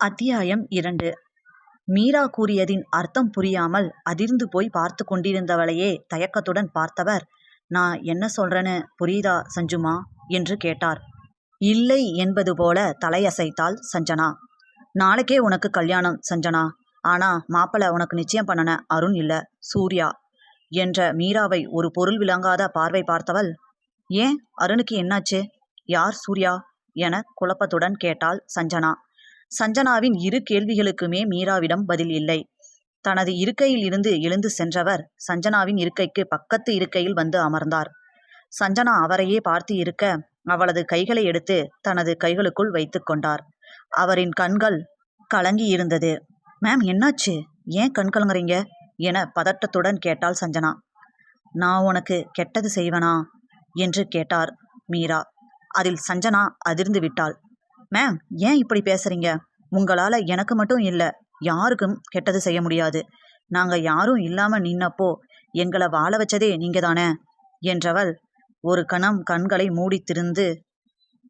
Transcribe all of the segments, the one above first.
அத்தியாயம் இரண்டு. மீரா கூறியதின் அர்த்தம் புரியாமல் அதிர்ந்து போய் பார்த்து கொண்டிருந்தவளையே தயக்கத்துடன் பார்த்தவர் நான் என்ன சொல்றேன்னு புரியுதா சஞ்சுமா என்று கேட்டார். இல்லை என்பது போல தலையசைத்தாள் சஞ்சனா. நாளைக்கே உனக்கு கல்யாணம் சஞ்சனா. ஆனா மாப்பிள்ளை உனக்கு நிச்சயம் பண்ணன அருண் இல்ல சூர்யா என்ற மீராவை ஒரு பொருள் விளங்காத பார்வை பார்த்தவள் ஏன்? அருணுக்கு என்னாச்சு? யார் சூர்யா என குழப்பத்துடன் கேட்டாள் சஞ்சனா. சஞ்சனாவின் இரு கேள்விகளுக்குமே மீராவிடம் பதில் இல்லை. தனது இருக்கையில் இருந்து எழுந்து சென்றவர் சஞ்சனாவின் இருக்கைக்கு பக்கத்து இருக்கையில் வந்து அமர்ந்தார். சஞ்சனா அவரையே பார்த்து இருக்க அவளது கைகளை எடுத்து தனது கைகளுக்குள் வைத்து கொண்டார். அவரின் கண்கள் கலங்கி இருந்தது. மேம் என்னாச்சு? ஏன் கண் கலங்குறீங்க? என பதட்டத்துடன் கேட்டாள் சஞ்சனா. நான் உனக்கு கெட்டது செய்வனா? என்று கேட்டார் மீரா. அதில் சஞ்சனா அதிர்ந்து விட்டாள். மேம் ஏன் இப்படி பேசுறீங்க? உங்களால எனக்கு மட்டும் இல்ல யாருக்கும் கெட்டது செய்ய முடியாது. நாங்க யாரும் இல்லாம நின்னப்போ எங்களை வாழ வச்சதே நீங்க தானே? என்றவள் ஒரு கணம் கண்களை மூடி திருந்து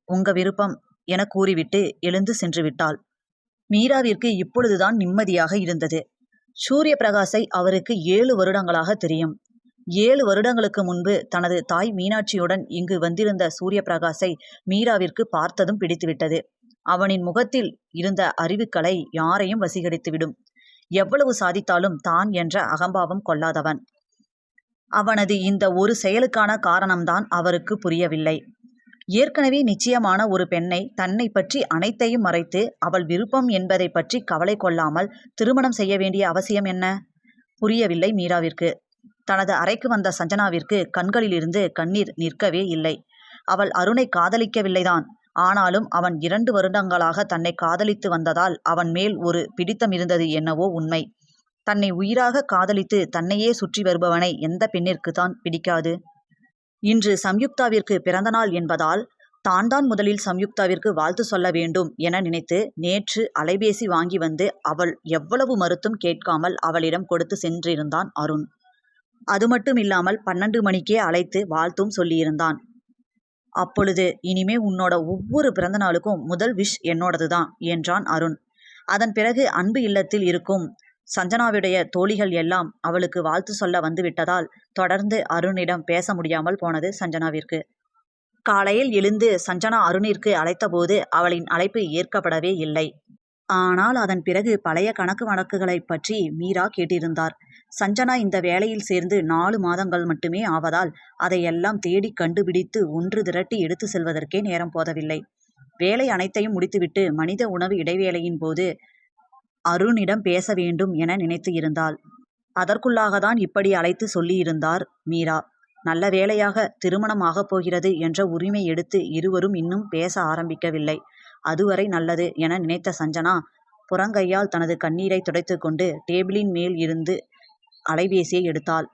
உங்க விருப்பம் என கூறிவிட்டு எழுந்து சென்று விட்டாள். மீராவிற்கு இப்பொழுதுதான் நிம்மதியாக இருந்தது. சூரிய பிரகாசை அவருக்கு ஏழு வருடங்களாக தெரியும். ஏழு வருடங்களுக்கு முன்பு தனது தாய் மீனாட்சியுடன் இங்கு வந்திருந்த சூரிய பிரகாசை மீராவிற்கு பார்த்ததும் பிடித்துவிட்டது. அவனின் முகத்தில் இருந்த அறிவுக்கலை யாரையும் வசீகரித்துவிடும். எவ்வளவு சாதித்தாலும் தான் என்ற அகம்பாவம் கொள்ளாதவன். அவனது இந்த ஒரு செயலுக்கான காரணம்தான் அவருக்கு புரியவில்லை. ஏற்கனவே நிச்சயமான ஒரு பெண்ணை தன்னை பற்றி அனைத்தையும் மறைத்து அவள் விருப்பம் என்பதை பற்றி கவலை கொள்ளாமல் திருமணம் செய்ய வேண்டிய அவசியம் என்ன? புரியவில்லை மீராவிற்கு. தனது அறைக்கு வந்த சஞ்சனாவிற்கு கண்களிலிருந்து கண்ணீர் நிற்கவே இல்லை. அவள் அருணை காதலிக்கவில்லைதான். ஆனாலும் அவன் இரண்டு வருடங்களாக தன்னை காதலித்து வந்ததால் அவன் மேல் ஒரு பிடித்தம் இருந்தது என்னவோ உண்மை. தன்னை உயிராக காதலித்து தன்னையே சுற்றி வருபவனை எந்த பெண்ணிற்கு தான் பிடிக்காது. இன்று சம்யுக்தாவிற்கு பிறந்தநாள் என்பதால் தான் தான் முதலில் சம்யுக்தாவிற்கு வாழ்த்து சொல்ல வேண்டும் என நினைத்து நேற்று அலைபேசி வாங்கி வந்து அவள் எவ்வளவு மறுத்தும் கேட்காமல் அவளிடம் கொடுத்து சென்றிருந்தான் அருண். அது மட்டும் இல்லாமல் பன்னெண்டு மணிக்கே அழைத்து வாழ்த்தும் சொல்லியிருந்தான். அப்பொழுது இனிமே உன்னோட ஒவ்வொரு பிறந்த நாளுக்கும் முதல் விஷ் என்னோடது தான் என்றான் அருண். அதன் பிறகு அன்பு இல்லத்தில் இருக்கும் சஞ்சனாவுடைய தோழிகள் எல்லாம் அவளுக்கு வாழ்த்து சொல்ல வந்து விட்டதால் தொடர்ந்து அருணிடம் பேச முடியாமல் போனது சஞ்சனாவிற்கு. காலையில் எழுந்து சஞ்சனா அருணிற்கு அழைத்தபோது அவளின் அழைப்பு ஏற்கப்படவே இல்லை. ஆனால் அதன் பிறகு பழைய கணக்கு வழக்குகளை பற்றி மீரா கேட்டிருந்தார். சஞ்சனா இந்த வேலையில் சேர்ந்து நாலு மாதங்கள் மட்டுமே ஆவதால் அதையெல்லாம் தேடி கண்டுபிடித்து ஒன்று திரட்டி எடுத்து செல்வதற்கே நேரம் போதவில்லை. வேலை அனைத்தையும் முடித்துவிட்டு மனித உணவு இடைவேளையின் போது அருணிடம் பேச வேண்டும் என நினைத்து இருந்தாள். அதற்குள்ளாகத்தான் இப்படி அழைத்து சொல்லியிருந்தார் மீரா. நல்ல வேளையாக திருமணம் ஆகப் போகிறது என்ற உரிமை எடுத்து இருவரும் இன்னும் பேச ஆரம்பிக்கவில்லை. அதுவரை நல்லது என நினைத்த சஞ்சனா புறங்கையால் தனது கண்ணீரை துடைத்து கொண்டு டேபிளின் மேல் இருந்து அலைபேசியை எடுத்தாள்.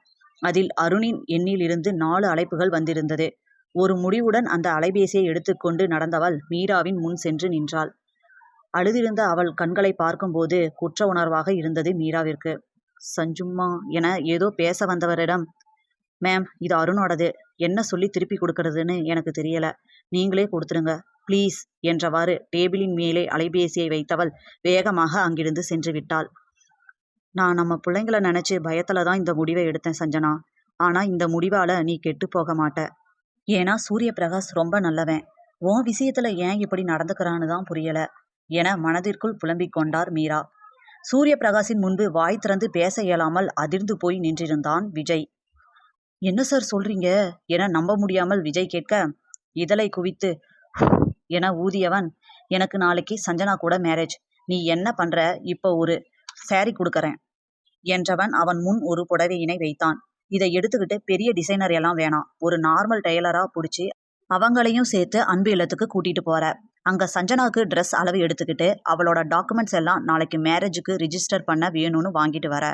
அதில் அருணின் எண்ணிலிருந்து நாலு அழைப்புகள் வந்திருந்தது. ஒரு முடிவுடன் அந்த அலைபேசியை எடுத்துக்கொண்டு நடந்தவள் மீராவின் முன் சென்று நின்றாள். அழுதிருந்த அவள் கண்களை பார்க்கும்போது குற்ற உணர்வாக இருந்தது மீராவிற்கு. சஞ்சும்மா என ஏதோ பேச வந்தவரிடம் மேம் இது அருணோடது. என்ன சொல்லி திருப்பி கொடுக்கறதுன்னு எனக்கு தெரியல. நீங்களே கொடுத்துருங்க. ப்ளீஸ் என்றவாறு டேபிளின் மேலே அலைபேசியை வைத்தவள் வேகமாக அங்கிருந்து சென்று விட்டாள். நான் நம்ம பிள்ளைங்கள நினைச்சு பயத்துல தான் இந்த முடிவை எடுத்தேன் சஞ்சனா. ஆனா இந்த முடிவால நீ கெட்டு போக மாட்ட. ஏன்னா சூரிய பிரகாஷ் ரொம்ப நல்லவன். உன் விஷயத்துல ஏன் இப்படி நடந்துக்கிறான்னு தான் புரியல. என மனதிற்குள் புலம்பிக் கொண்டார் மீரா. சூரிய பிரகாஷின் முன்பு வாய் திறந்து பேச இயலாமல் அதிர்ந்து போய் நின்றிருந்தான் விஜய். என்ன சார் சொல்றீங்க? என நம்ப முடியாமல் விஜய் கேட்க இதழை குவித்து என ஊதியவன் எனக்கு நாளைக்கு சஞ்சனா கூட மேரேஜ் நீ என்ன பண்ற? இப்போ ஒரு சாரி கொடுக்கறேன் என்றவன் அவன் முன் ஒரு புடவையினை வைத்தான். இதை எடுத்துக்கிட்டு பெரிய டிசைனர் எல்லாம் வேணாம். ஒரு நார்மல் டெய்லரா பிடிச்சி அவங்களையும் சேர்த்து அன்பு இல்லத்துக்கு கூட்டிட்டு போற. அங்க சஞ்சனாவுக்கு ட்ரெஸ் அளவு எடுத்துக்கிட்டு அவளோட டாக்குமெண்ட்ஸ் எல்லாம் நாளைக்கு மேரேஜுக்கு ரிஜிஸ்டர் பண்ண வேணும்னு வாங்கிட்டு வர.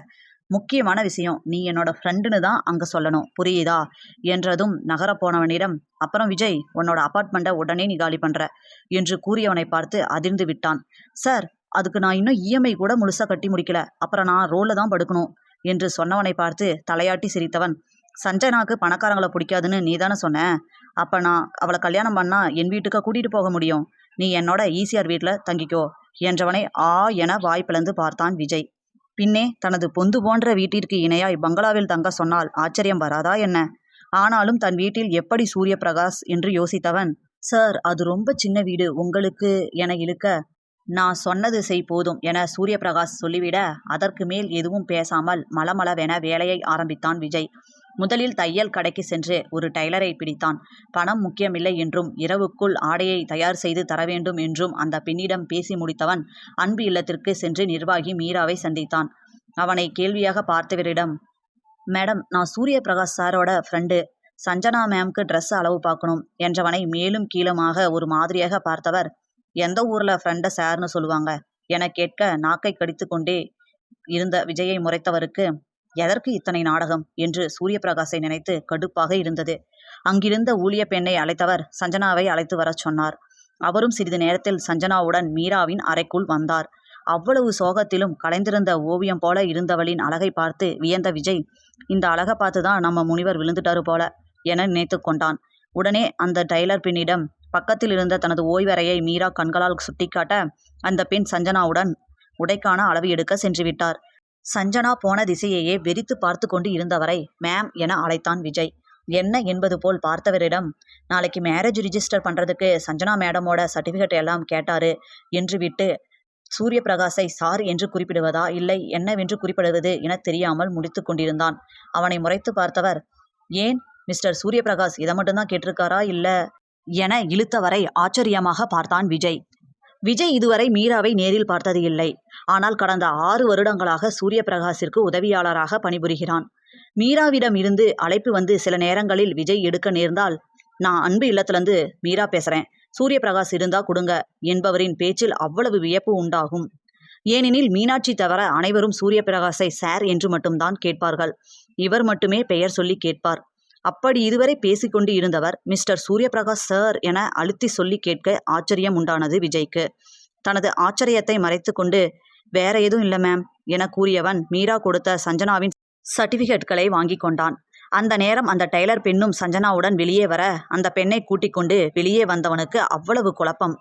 முக்கியமான விஷயம் நீ என்னோட ஃப்ரெண்டுன்னு தான் அங்க சொல்லணும். புரியுதா? என்றதும் நகர போனவனிடம் அப்புறம் விஜய் உன்னோட அப்பார்ட்மெண்ட்டை உடனே நீ காலி பண்ற என்று கூறியவனை பார்த்து அதிர்ந்து விட்டான். சார் அதுக்கு நான் இன்னும் இஎம்ஐ கூட முழுசா கட்டி முடிக்கல. அப்புறம் நான் ரோல்ல தான் படுக்கணும் என்று சொன்னவனை பார்த்து தலையாட்டி சிரித்தவன். சஞ்சனாக்கு பணக்காரங்களை பிடிக்காதுன்னு நீ தானே சொன்ன? அப்ப நான் அவளை கல்யாணம் பண்ணா என் வீட்டுக்கு கூட்டிட்டு போக முடியும். நீ என்னோட ஈசிஆர் வீட்டில் தங்கிக்கோ என்றவனை ஆ என வாய்ப்பிழந்து பார்த்தான் விஜய். பின்னே தனது பொந்து போன்ற வீட்டிற்கு இணையாய் பங்களாவில் தங்க சொன்னால் ஆச்சரியம் வராதா என்ன? ஆனாலும் தன் வீட்டில் எப்படி சூரிய பிரகாஷ் என்று யோசித்தவன் சார் அது ரொம்ப சின்ன வீடு. உங்களுக்கு என இழுக்க நான் சொன்னது செய் போதும் என சூரியபிரகாஷ் சொல்லிவிட அதற்கு மேல் எதுவும் பேசாமல் மலமளவென வேலையை ஆரம்பித்தான் விஜய். முதலில் தையல் கடைக்கு சென்று ஒரு டைலரை பிடித்தான். பணம் முக்கியமில்லை என்றும் இரவுக்குள் ஆடையை தயார் செய்து தர வேண்டும் என்றும் அந்த பெண்ணிடம் பேசி முடித்தவன் அன்பு இல்லத்திற்கு சென்று நிர்வாகி மீராவை சந்தித்தான். அவனை கேள்வியாக பார்த்தவரிடம் மேடம் நான் சூரிய பிரகாஷ் சாரோட ஃப்ரெண்டு சஞ்சனா மேம்க்கு ட்ரெஸ் அளவு பார்க்கணும் என்றவனை மேலும் கீழுமாக ஒரு மாதிரியாக பார்த்தவர் எந்த ஊர்ல ஃப்ரெண்டை சார்னு சொல்லுவாங்க? என கேட்க நாக்கை கடித்து கொண்டே இருந்த விஜயை முறைத்தவருக்கு எதற்கு இத்தனை நாடகம்? என்று சூரியபிரகாசை நினைத்து கடுப்பாக இருந்தது. அங்கிருந்த ஊழிய பெண்ணை அழைத்தவர் சஞ்சனாவை அழைத்து வரச் சொன்னார். அவரும் சிறிது நேரத்தில் சஞ்சனாவுடன் மீராவின் அறைக்குள் வந்தார். அவ்வளவு சோகத்திலும் கலைந்திருந்த ஓவியம் போல இருந்தவளின் அழகை பார்த்து வியந்த விஜய் இந்த அழகை பார்த்துதான் நம்ம முனிவர் விழுந்துட்டாரு போல என நினைத்து கொண்டான். உடனே அந்த டைலர் பெண்ணிடம் பக்கத்தில் இருந்த தனது ஓய்வறையை மீரா கண்களால் சுட்டிக்காட்ட அந்த பெண் சஞ்சனாவுடன் உடைக்கான அளவு எடுக்க சென்று விட்டார். சஞ்சனா போன திசையையே வெறித்து பார்த்து கொண்டு இருந்தவரை மேம் என அழைத்தான் விஜய். என்ன என்பது போல் பார்த்தவரிடம் நாளைக்கு மேரேஜ் ரிஜிஸ்டர் பண்றதுக்கு சஞ்சனா மேடமோட சர்டிபிகேட் எல்லாம் கேட்டாரு என்று விட்டு சூரிய பிரகாஷை சார் என்று குறிப்பிடுவதா இல்லை என்னவென்று குறிப்பிடுவது என தெரியாமல் முடித்து கொண்டிருந்தான். அவனை முறைத்து பார்த்தவர் ஏன்? மிஸ்டர் சூரியபிரகாஷ் இதை மட்டும்தான் கேட்டிருக்காரா? இல்ல என இழுத்தவரை ஆச்சரியமாக பார்த்தான் விஜய். விஜய் இதுவரை மீராவை நேரில் பார்த்தது இல்லை. ஆனால் கடந்த ஆறு வருடங்களாக சூரியபிரகாஷிற்கு உதவியாளராக பணிபுரிகிறான். மீராவிடம் இருந்து அழைப்பு வந்து சில நேரங்களில் விஜய் எடுக்க நேர்ந்தால் நான் அன்பு இல்லத்திலிருந்து மீரா பேசுறேன். சூரியபிரகாஷ் இருந்தா கொடுங்க என்பவரின் பேச்சில் அவ்வளவு வியப்பு உண்டாகும். ஏனெனில் மீனாட்சி தவிர அனைவரும் சூரியபிரகாஷை சார் என்று மட்டும்தான் கேட்பார்கள். இவர் மட்டுமே பெயர் சொல்லி கேட்பார். அப்படி இதுவரை பேசிக்கொண்டு இருந்தவர் மிஸ்டர் சூரியபிரகாஷ் சார் என அழுத்தி சொல்லி கேட்க ஆச்சரியம் உண்டானது விஜய்க்கு. தனது ஆச்சரியத்தை மறைத்து கொண்டு வேற எதுவும் இல்லை மேம் என கூறியவன் மீரா கொடுத்த சஞ்சனாவின் சர்டிபிகேட்களை வாங்கி கொண்டான். அந்த நேரம் அந்த டெய்லர் பெண்ணும் சஞ்சனாவுடன் வெளியே வர அந்த பெண்ணை கூட்டிக் கொண்டு வெளியே வந்தவனுக்கு அவ்வளவு குழப்பம்.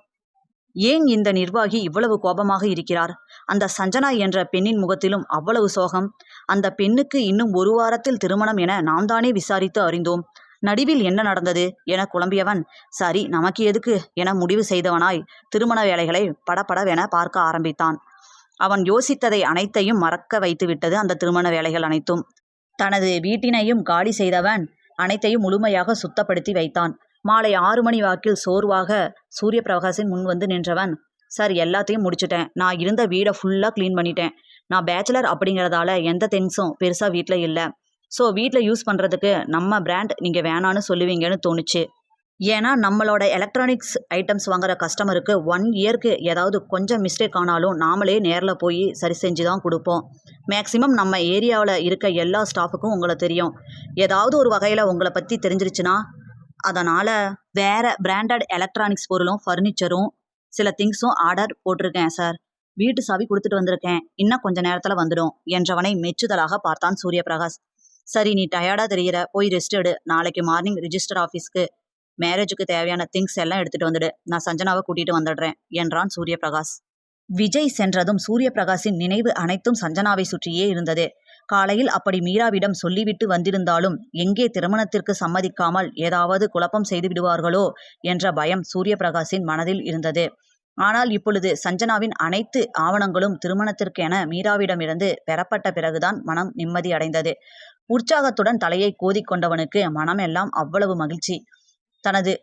ஏன் இந்த நிர்வாகி இவ்வளவு கோபமாக இருக்கிறார்? அந்த சஞ்சனா என்ற பெண்ணின் முகத்திலும் அவ்வளவு சோகம். அந்த பெண்ணுக்கு இன்னும் ஒரு வாரத்தில் திருமணம் என நாம் தானே விசாரித்து அறிந்தோம். நடுவில் என்ன நடந்தது என குழம்பியவன் சரி நமக்கு எதுக்கு என முடிவு செய்தவனாய் திருமண வேலைகளை படபடவென பார்க்க ஆரம்பித்தான். அவன் யோசித்ததை அனைத்தையும் மறக்க வைத்துவிட்டது அந்த திருமண வேலைகள் அனைத்தும். தனது வீட்டினையும் காலி செய்தவன் அனைத்தையும் முழுமையாக சுத்தப்படுத்தி வைத்தான். மாலை ஆறு மணி வாக்கில் சோர்வாக சூரிய பிரகாசின் முன் வந்து நின்றவன் சார் எல்லாத்தையும் முடிச்சுட்டேன். நான் இருந்த வீடை ஃபுல்லாக க்ளீன் பண்ணிட்டேன். நான் பேச்சுலர் அப்படிங்கிறதால எந்த திங்ஸும் பெருசாக வீட்டில் இல்லை. ஸோ வீட்டில் யூஸ் பண்ணுறதுக்கு நம்ம பிராண்ட் நீங்கள் வேணான்னு சொல்லுவீங்கன்னு தோணுச்சு. ஏன்னா நம்மளோட எலக்ட்ரானிக்ஸ் ஐட்டம்ஸ் வாங்குற கஸ்டமருக்கு ஒன் இயர்க்கு ஏதாவது கொஞ்சம் மிஸ்டேக் ஆனாலும் நாமளே நேரில் போய் சரி செஞ்சு தான் கொடுப்போம். மேக்ஸிமம் நம்ம ஏரியாவில் இருக்க எல்லா ஸ்டாஃபுக்கும் உங்களை தெரியும். ஏதாவது ஒரு வகையில் உங்களை பற்றி தெரிஞ்சிருச்சுன்னா அதனால் வேறு பிராண்டட் எலக்ட்ரானிக்ஸ் பொருளும் ஃபர்னிச்சரும் சில திங்ஸும் ஆர்டர் போட்டிருக்கேன் சார் வீட்டு சாவி கொடுத்துட்டு வந்திருக்கேன். இன்னும் கொஞ்ச நேரத்தில் வந்துடும் என்றவனை மெச்சுதலாக பார்த்தான் சூரியபிரகாஷ். சரி நீ டயர்டாக தெரிகிற போய் ரெஸ்ட் எடு. நாளைக்கு மார்னிங் ரிஜிஸ்டர் ஆஃபீஸ்க்கு மேரேஜுக்கு தேவையான திங்ஸ் எல்லாம் எடுத்துகிட்டு வந்துடு. நான் சஞ்சனாவை கூட்டிகிட்டு வந்துடுறேன் என்றான் சூரியபிரகாஷ். விஜய் சென்றதும் சூரியபிரகாஷின் நினைவு அனைத்தும் சஞ்சனாவை சுற்றியே இருந்தது. காலையில் அப்படி மீராவிடம் சொல்லிவிட்டு வந்திருந்தாலும் எங்கே திருமணத்திற்கு சம்மதிக்காமல் ஏதாவது குழப்பம் செய்து விடுவார்களோ என்ற பயம் சூரியபிரகாஷின் மனதில் இருந்தது. ஆனால் இப்பொழுது சஞ்சனாவின் அனைத்து ஆவணங்களும் திருமணத்திற்கென மீராவிடமிருந்து பெறப்பட்ட பிறகுதான் மனம் நிம்மதி அடைந்தது. உற்சாகத்துடன் தலையை கோதிக்கொண்டவனுக்கு மனமெல்லாம் அவ்வளவு மகிழ்ச்சி. தனது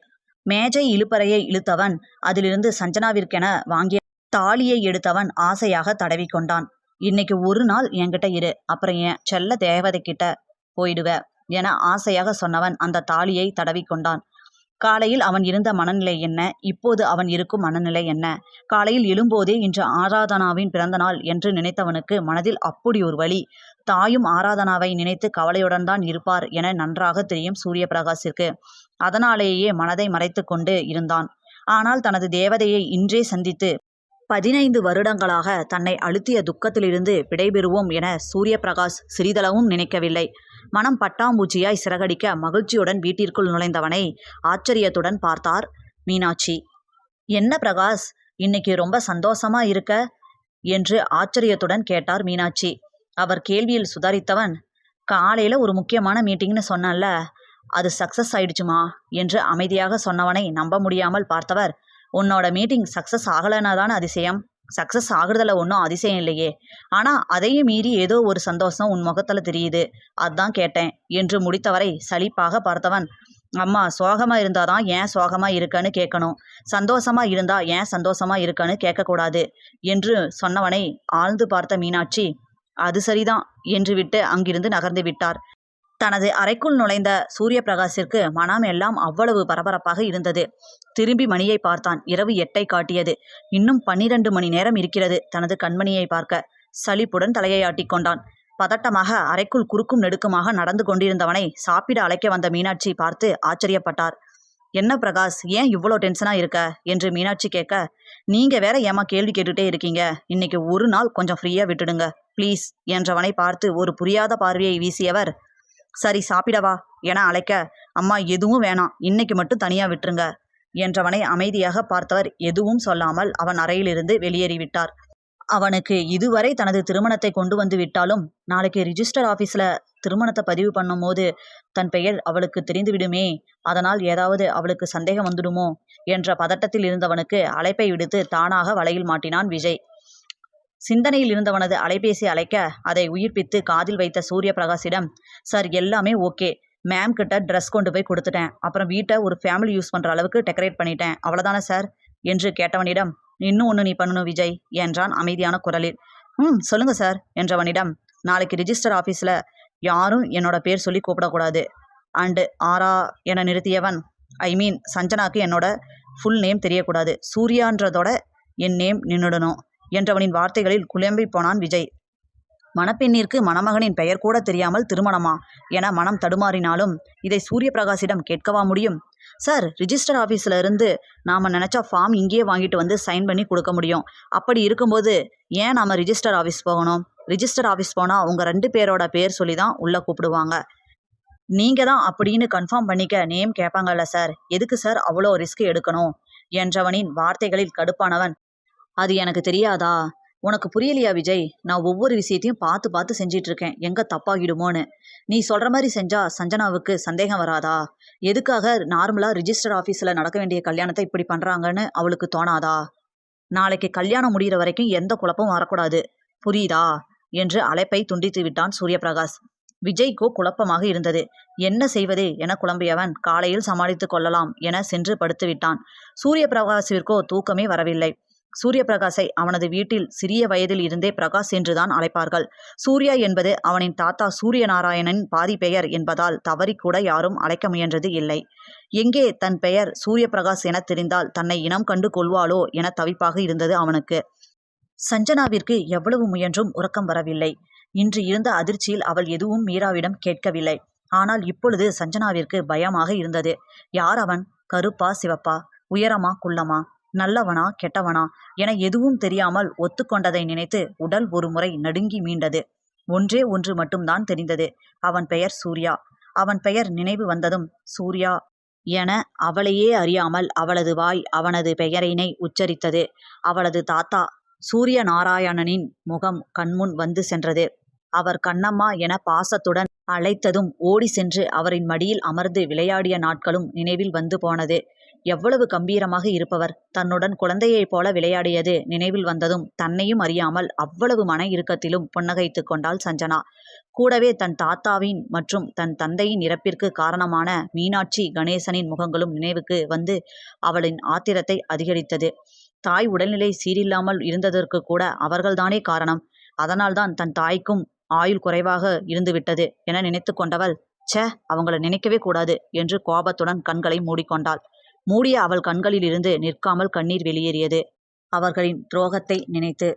மேஜை இழுப்பறையை இழுத்தவன் அதிலிருந்து சஞ்சனாவிற்கென வாங்கிய தாலியை எடுத்தவன் ஆசையாக தடவிக்கொண்டான் இன்னைக்கு ஒரு நாள் என்கிட்ட இரு. அப்புறம் என் செல்ல தேவதை கிட்ட போயிடுவ என ஆசையாக சொன்னவன் அந்த தாலியை தடவிக்கொண்டான். காலையில் அவன் இருந்த மனநிலை என்ன? இப்போது அவன் இருக்கும் மனநிலை என்ன? காலையில் எழும்போதே இன்று ஆராதனாவின் பிறந்த நாள் என்று நினைத்தவனுக்கு மனதில் அப்படி ஒரு வழி தாயும் ஆராதனாவை நினைத்து கவலையுடன் தான் இருப்பார் என நன்றாக தெரியும் சூரியபிரகாஷிற்கு அதனாலேயே மனதை மறைத்து கொண்டு இருந்தான். ஆனால் தனது தேவதையை இன்றே சந்தித்து பதினைந்து வருடங்களாக தன்னை அழுத்திய துக்கத்திலிருந்து விடைபெறுவோம் என சூரியபிரகாஷ் சிறிதளவும் நினைக்கவில்லை. மனம் பட்டாம்பூச்சியாய் சிறகடிக்க மகிழ்ச்சியுடன் வீட்டிற்குள் நுழைந்தவனை ஆச்சரியத்துடன் பார்த்தார் மீனாட்சி. என்ன பிரகாஷ் இன்னைக்கு ரொம்ப சந்தோஷமா இருக்க என்று ஆச்சரியத்துடன் கேட்டார் மீனாட்சி. அவர் கேள்வியில் சுதாரித்தவன் காலையில ஒரு முக்கியமான மீட்டிங்னு சொன்னேன்ல அது சக்சஸ் ஆயிடுச்சுமா என்று அமைதியாக சொன்னவனை நம்ப முடியாமல் பார்த்தவர் உன்னோட மீட்டிங் சக்ஸஸ் ஆகலைன்னா தானே அதிசயம். சக்ஸஸ் ஆகுறதுல ஒன்றும் அதிசயம் இல்லையே. ஆனால் அதையும் மீறி ஏதோ ஒரு சந்தோஷம் உன் முகத்தில் தெரியுது. அதான் கேட்டேன். என்று முடித்தவரை சலிப்பாக பார்த்தவன் அம்மா சோகமாக இருந்தால் தான் ஏன் சோகமாக இருக்கன்னு கேட்கணும். சந்தோஷமா இருந்தால் ஏன் சந்தோஷமா இருக்கன்னு கேட்கக்கூடாது. என்று சொன்னவனை ஆழ்ந்து பார்த்த மீனாட்சி அது சரிதான் என்று விட்டு அங்கிருந்து நகர்ந்து விட்டார். தனது அறைக்குள் நுழைந்த சூரிய பிரகாஷிற்கு மனம் எல்லாம் அவ்வளவு பரபரப்பாக இருந்தது. திரும்பி மணியை பார்த்தான். இரவு எட்டை காட்டியது. இன்னும் பன்னிரண்டு மணி நேரம் இருக்கிறது. தனது கண்மணியை பார்க்க சலிப்புடன் தலையை ஆட்டிக்கொண்டான் பதட்டமாக அறைக்குள் குறுக்கும் நெடுக்குமாக நடந்து கொண்டிருந்தவனை சாப்பிட அழைக்க வந்த மீனாட்சி பார்த்து ஆச்சரியப்பட்டார். என்ன பிரகாஷ் ஏன் இவ்வளோ டென்ஷனா இருக்க? என்று மீனாட்சி கேட்க நீங்கள் வேற ஏமா கேள்வி கேட்டுட்டே இருக்கீங்க? இன்னைக்கு ஒரு நாள் கொஞ்சம் ஃப்ரீயாக விட்டுடுங்க. ப்ளீஸ் என்றவனை பார்த்து ஒரு புரியாத பார்வையை வீசியவர் சரி சாப்பிடவா என அழைக்க அம்மா எதுவும் வேணாம். இன்னைக்கு மட்டும் தனியா விட்டுருங்க என்றவனை அமைதியாக பார்த்தவர் எதுவும் சொல்லாமல் அவன் அறையிலிருந்து வெளியேறிவிட்டார் அவனுக்கு இதுவரை தனது திருமணத்தை கொண்டு வந்து விட்டாலும் நாளைக்கு ரிஜிஸ்டர் ஆஃபீஸில் திருமணத்தை பதிவு பண்ணும்போது தன் பெயர் அவளுக்கு தெரிந்துவிடுமே அதனால் ஏதாவது அவளுக்கு சந்தேகம் வந்துடுமோ என்ற பதட்டத்தில் இருந்தவனுக்கு அழைப்பை விடுத்து தானாக வலையில் மாட்டினான் விஜய். சிந்தனையில் இருந்தவனது அலைபேசி அழைக்க அதை உயிர்ப்பித்து காதில் வைத்த சூரிய பிரகாஷிடம் சார் எல்லாமே ஓகே. மேம் கிட்ட ட்ரெஸ் கொண்டு போய் கொடுத்துட்டேன். அப்புறம் வீட்டை ஒரு ஃபேமிலி யூஸ் பண்ணுற அளவுக்கு டெக்கரேட் பண்ணிட்டேன். அவ்வளோதானே சார்? என்று கேட்டவனிடம் இன்னும் ஒன்று நீ பண்ணணும் விஜய் என்றான் அமைதியான குரலில். ம் சொல்லுங்க சார் என்றவனிடம் நாளைக்கு ரிஜிஸ்டர் ஆஃபீஸில் யாரும் என்னோட பேர் சொல்லி கூப்பிடக்கூடாது. அண்டு ஆரா என நிறுத்தியவன் ஐ மீன் சஞ்சனாக்கு என்னோட ஃபுல் நேம் தெரியக்கூடாது. சூர்யான்றதோட என் நேம் நின்றுடணும் என்றவனின் வார்த்தைகளில் குழம்பி போனான் விஜய். மணப்பெண்ணிற்கு மணமகனின் பெயர் கூட தெரியாமல் திருமணமா? என மனம் தடுமாறினாலும் இதை சூரிய பிரகாஷிடம் கேட்கவா முடியும்? சார் ரிஜிஸ்டர் ஆஃபீஸில் இருந்து நாம் நினச்சா ஃபார்ம் இங்கேயே வாங்கிட்டு வந்து சைன் பண்ணி கொடுக்க முடியும். அப்படி இருக்கும்போது ஏன் நாம் ரிஜிஸ்டர் ஆஃபீஸ் போகணும்? ரிஜிஸ்டர் ஆஃபீஸ் போனால் உங்கள் ரெண்டு பேரோட பேர் சொல்லி தான் உள்ளே கூப்பிடுவாங்க. நீங்கள் தான் அப்படின்னு கன்ஃபார்ம் பண்ணிக்க நேம் கேட்பாங்கல்ல சார். எதுக்கு சார் அவ்வளோ ரிஸ்க் எடுக்கணும்? என்றவனின் வார்த்தைகளில் கடுப்பானவன் அது எனக்கு தெரியாதா? உனக்கு புரியலையா விஜய்? நான் ஒவ்வொரு விஷயத்தையும் பார்த்து பார்த்து செஞ்சிட்டு இருக்கேன் எங்க தப்பாகிடுமோன்னு. நீ சொல்ற மாதிரி செஞ்சா சஞ்சனாவுக்கு சந்தேகம் வராதா? எதுக்காக நார்மலா ரிஜிஸ்டர் ஆஃபீஸில் நடக்க வேண்டிய கல்யாணத்தை இப்படி பண்றாங்கன்னு அவளுக்கு தோணாதா? நாளைக்கு கல்யாணம் முடிகிற வரைக்கும் எந்த குழப்பமும் வரக்கூடாது. புரியுதா? என்று அழைப்பை துண்டித்து விட்டான் சூரியபிரகாஷ். விஜய்க்கோ குழப்பமாக இருந்தது. என்ன செய்வது என குழம்பியவன் காலையில் சமாளித்துக் கொள்ளலாம் என சென்று படுத்து விட்டான். சூரிய பிரகாஷிற்கோ தூக்கமே வரவில்லை. சூரியபிரகாஷை அவனது வீட்டில் சிறிய வயதில் இருந்தே பிரகாஷ் என்றுதான் அழைப்பார்கள். சூர்யா என்பது அவனின் தாத்தா சூரிய நாராயணன் பாதி பெயர் என்பதால் தவறி கூட யாரும் அழைக்க முயன்றது இல்லை. எங்கே தன் பெயர் சூரிய பிரகாஷ் என தெரிந்தால் தன்னை இனம் கண்டு கொள்வாளோ என தவிப்பாக இருந்தது அவனுக்கு. சஞ்சனாவிற்கு எவ்வளவு முயன்றும் உறக்கம் வரவில்லை. இன்று இருந்த அதிர்ச்சியில் அவள் எதுவும் மீராவிடம் கேட்கவில்லை. ஆனால் இப்பொழுது சஞ்சனாவிற்கு பயமாக இருந்தது. யார் அவன்? கருப்பா சிவப்பா? உயரமா குள்ளமா? நல்லவனா கெட்டவனா என எதுவும் தெரியாமல் ஒத்துக்கொண்டதை நினைத்து உடல் ஒரு முறை நடுங்கி மீண்டது. ஒன்றே ஒன்று மட்டும்தான் தெரிந்தது. அவன் பெயர் சூர்யா. அவன் பெயர் நினைவு வந்ததும் சூர்யா என அவளையே அறியாமல் அவளது வாய் அவனது பெயரினை உச்சரித்தது. அவளது தாத்தா சூரிய நாராயணனின் முகம் கண்முன் வந்து சென்றது. அவர் கண்ணம்மா என பாசத்துடன் அழைத்ததும் ஓடி சென்று அவரின் மடியில் அமர்ந்து விளையாடிய நாட்களும் நினைவில் வந்து போனது. எவ்வளவு கம்பீரமாக இருப்பவர் தன்னுடன் குழந்தையைப் போல விளையாடியது நினைவில் வந்ததும் தன்னையும் அறியாமல் அவ்வளவு மன இறுக்கத்திலும் புன்னகைத்து கொண்டாள் சஞ்சனா. கூடவே தன் தாத்தாவின் மற்றும் தன் தந்தையின் இறப்பிற்கு காரணமான மீனாட்சி கணேசனின் முகங்களும் நினைவுக்கு வந்து அவளின் ஆத்திரத்தை அதிகரித்தது. தாய் உடல்நிலை சீரில்லாமல் இருந்ததற்கு கூட அவர்கள்தானே காரணம். அதனால்தான் தன் தாய்க்கும் ஆயுள் குறைவாக இருந்துவிட்டது என நினைத்து கொண்டவள் ச்சே அவங்கள நினைக்கவே கூடாது என்று கோபத்துடன் கண்களை மூடிக்கொண்டாள். மூடிய அவள் கண்களிலிருந்து நிற்காமல் கண்ணீர் வெளியேறியது. அவர்களின் துரோகத்தை நினைத்து